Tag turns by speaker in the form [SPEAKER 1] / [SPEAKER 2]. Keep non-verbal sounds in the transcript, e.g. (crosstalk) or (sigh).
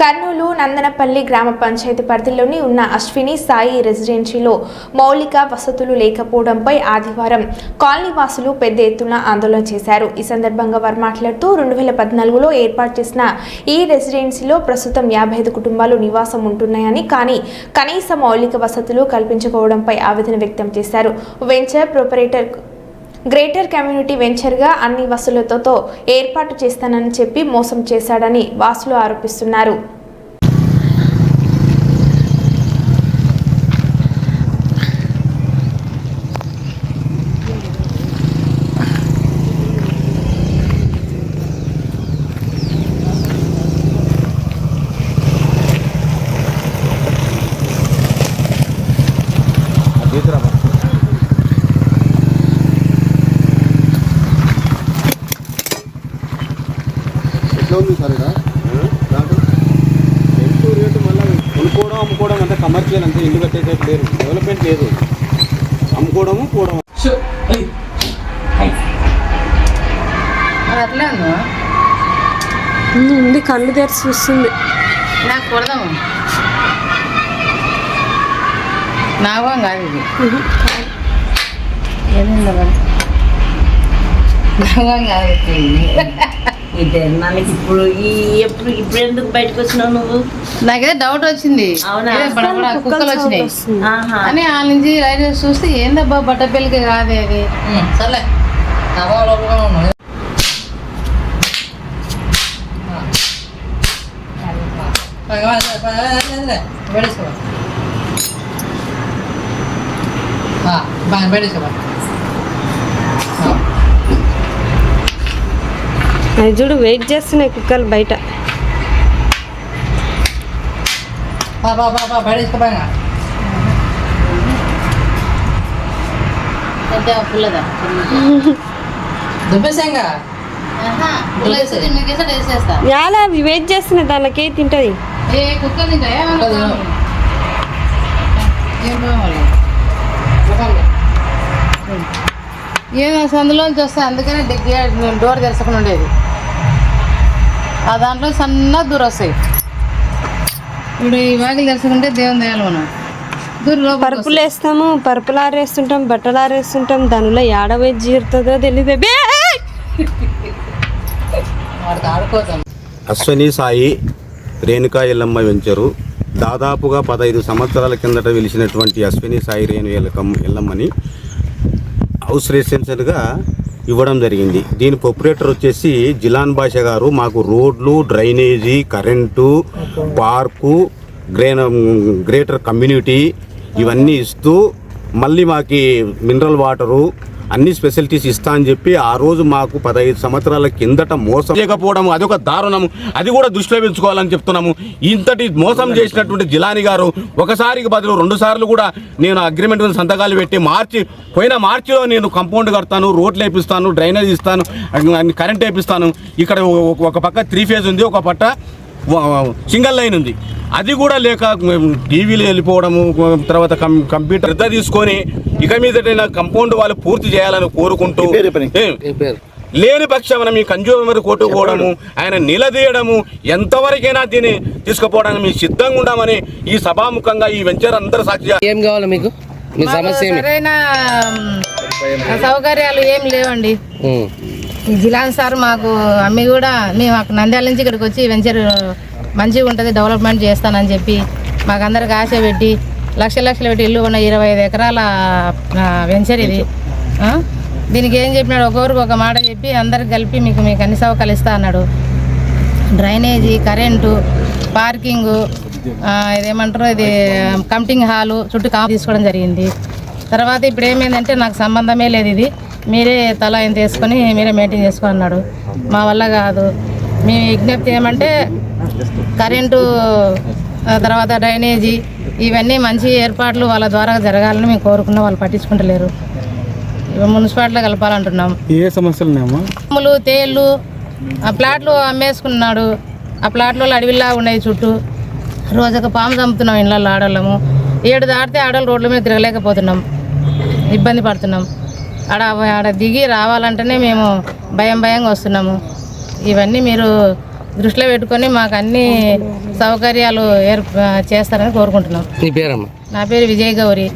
[SPEAKER 1] కర్నూలు నందనపల్లి గ్రామ పంచాయతీ పరిధిలోని ఉన్న అశ్విని సాయి రెసిడెన్సీలో మౌలిక వసతులు లేకపోవడంపై ఆదివారం కాలనీ వాసులు పెద్ద ఎత్తున ఆందోళన చేశారు. ఈ సందర్భంగా వారు మాట్లాడుతూ రెండు వేల పద్నాలుగులో ఏర్పాటు చేసిన ఈ రెసిడెన్సీలో ప్రస్తుతం యాభై ఐదు కుటుంబాలు నివాసం ఉంటున్నాయని కానీ కనీస మౌలిక వసతులు కల్పించుకోవడంపై ఆవేదన వ్యక్తం చేశారు. వెంచర్ ప్రొపరేటర్ గ్రేటర్ కమ్యూనిటీ వెంచర్గా అన్ని వసతులతో ఏర్పాటు చేస్తానని చెప్పి మోసం చేశాడని వాసులు ఆరోపిస్తున్నారు.
[SPEAKER 2] ఎట్లా ఉంది సార్ ఇక్కడ?
[SPEAKER 3] ఎక్కువ రేటు మళ్ళీ కొనుక్కోవడం అమ్ముకోవడం అంతా కమర్షియల్ అంతా ఇల్లు కట్టేసేపు లేదు. డెవలప్మెంట్ లేదు. అమ్ముకోవడము పోవడం
[SPEAKER 4] అది అట్లే ఉందా
[SPEAKER 5] ఉంది కళ్ళు తెరిచి చూస్తుంది.
[SPEAKER 4] నాకు కొడదాము నాగం కాదు ఇది. ఏమైందా నాగం కాదు (laughs) ఇది.
[SPEAKER 6] ఇదే నాకు ఇప్పుడు ఈ ఎప్పుడు ఇప్పుడు ఎందుకు బయటకు వచ్చినావు నువ్వు?
[SPEAKER 4] నాకేదో డౌట్ వచ్చింది.
[SPEAKER 6] అవునా?
[SPEAKER 4] కుక్కలు వచ్చినాయి. అని వాళ్ళ నుంచి చేసి చూస్తే ఏందబ్బా బట్టపెల్లికి కాదే అది? సర్లే. నాగం లోపల
[SPEAKER 5] అది చూడు వెయిట్ చేస్తున్నాయి కుక్కలు బయట. యాలా అవి వెయిట్ చేస్తున్నాయి దానికి తింటది.
[SPEAKER 4] ఏ కుక్కలు తింటాయా? ఏం బాగుంది ఏమో సందులోంచి వస్తే అందుకనే డోర్ తెరచకుండా ఉండేది. ఆ దాంట్లో సన్న దూరం వస్తాయి. ఇప్పుడు ఈ వాకిలు తెరచుకుంటే దేవుని దేయాలి మనం
[SPEAKER 5] పరుపులు వేస్తాము పరుపులు ఆరేస్తుంటాం బట్టలు ఆరేస్తుంటాం దానిలో ఏడ వెయిట్ జీరుతుందో తెలియదు
[SPEAKER 3] అశ్వని సాయి రేణుకా ఎల్లమ్మ వెంచరు. దాదాపుగా పదహైదు సంవత్సరాల కిందట వెలిసినటువంటి అశ్విని సాయి రేణు ఎల్లకమ్ ఎల్లమ్మని హౌస్ రెసిడెన్షియల్గా ఇవ్వడం జరిగింది. దీని ప్రొపరేటర్ వచ్చేసి జిలాన్ బాషా గారు. మాకు రోడ్లు డ్రైనేజీ కరెంటు పార్కు గ్రేన గ్రేటర్ కమ్యూనిటీ ఇవన్నీ ఇస్తూ మళ్ళీ మాకు మినరల్ వాటరు అన్ని స్పెషలిటీస్ ఇస్తా అని చెప్పి ఆ రోజు మాకు పదహైదు సంవత్సరాల కిందట మోసం చేయకపోవడం అదొక దారుణం అది కూడా దృష్టిలో పెంచుకోవాలని చెప్తున్నాము. ఇంతటి మోసం చేసినటువంటి జిలాని గారు ఒకసారికి బదులు రెండు సార్లు కూడా నేను అగ్రిమెంట్ మీద సంతకాలు పెట్టి మార్చి పోయిన మార్చిలో నేను కంపౌండ్ కడతాను రోడ్లు వేపిస్తాను డ్రైనేజ్ ఇస్తాను కరెంట్ వేపిస్తాను. ఇక్కడ ఒక పక్క త్రీ ఫేజ్ ఉంది ఒక పట్ట సింగిల్ లైన్ ఉంది. అది కూడా లేక టీవీలు వెళ్ళిపోవడము తర్వాత కం- కంప్యూటర్ శ్రద్ధ తీసుకొని ఇక మీదటైనా కంపౌండ్ వాళ్ళు పూర్తి చేయాలని కోరుకుంటూ లేని పక్షం మీ కన్జ్యూమర్ కోర్టు పోవడము ఆయన నిలదీయడము ఎంతవరకైనా దీన్ని తీసుకుపోవడానికి మేము సిద్ధంగా ఉన్నామని ఈ సభాముఖంగా ఈ వెంచర్ అందరు సాక్షిగా
[SPEAKER 7] ఏం కావాలి మీకు? మీ సమస్య
[SPEAKER 4] మ్, సౌకర్యాలు ఏం లేవండి. ఈ జిలాన్ సార్ మాకు అమ్మి కూడా మేము మాకు నంద్యాల నుంచి ఇక్కడికి వచ్చి వెంచర్ మంచిగా ఉంటుంది డెవలప్మెంట్ చేస్తానని చెప్పి మాకు అందరికి ఆశ పెట్టి లక్ష లక్షలు పెట్టి ఇల్లు ఉన్న ఇరవై ఐదు ఎకరాల వెంచర్ ఇది. దీనికి ఏం చెప్పినాడు? ఒకరికి ఒక మాట చెప్పి అందరికి కలిపి మీకు మీకు అన్ని సౌకర్యాలు ఇస్తా అన్నాడు. డ్రైనేజీ కరెంటు పార్కింగు ఇదేమంటారు? ఇది కంప్టింగ్ హాలు చుట్టూ కాపు తీసుకోవడం జరిగింది. తర్వాత ఇప్పుడు ఏమైందంటే నాకు సంబంధమే లేదు ఇది. మీరే తల ఎంత వేసుకొని మీరే మెయింటైన్ చేసుకో అన్నాడు మా వల్ల కాదు. మీ విజ్ఞప్తి ఏమంటే కరెంటు తర్వాత డ్రైనేజీ ఇవన్నీ మంచి ఏర్పాట్లు వాళ్ళ ద్వారా జరగాలని మేము కోరుకున్నాం. వాళ్ళు పట్టించుకుంటలేరు. మున్సిపాలిటీలో కలపాలంటున్నాం.
[SPEAKER 8] ఏ సమస్యలు
[SPEAKER 4] తేళ్ళు ఆ ప్లాట్లు అమ్మేసుకున్నాడు. ఆ ప్లాట్లో అడవిలా ఉన్నాయి చుట్టూ. రోజుకు పాము చంపుతున్నాం ఇళ్ళల్లో ఆడవాళ్ళము. ఏడు దాటితే ఆడవాళ్ళు రోడ్ల మీద తిరగలేకపోతున్నాం. ఇబ్బంది పడుతున్నాం. ఆడ ఆడ దిగి రావాలంటేనే మేము భయం భయంగా వస్తున్నాము. ఇవన్నీ మీరు దృష్టిలో పెట్టుకొని మాకు అన్ని సౌకర్యాలు ఏర్ప చేస్తారని కోరుకుంటున్నాం.
[SPEAKER 7] నీ
[SPEAKER 4] పేరు విజయ్ గౌరి.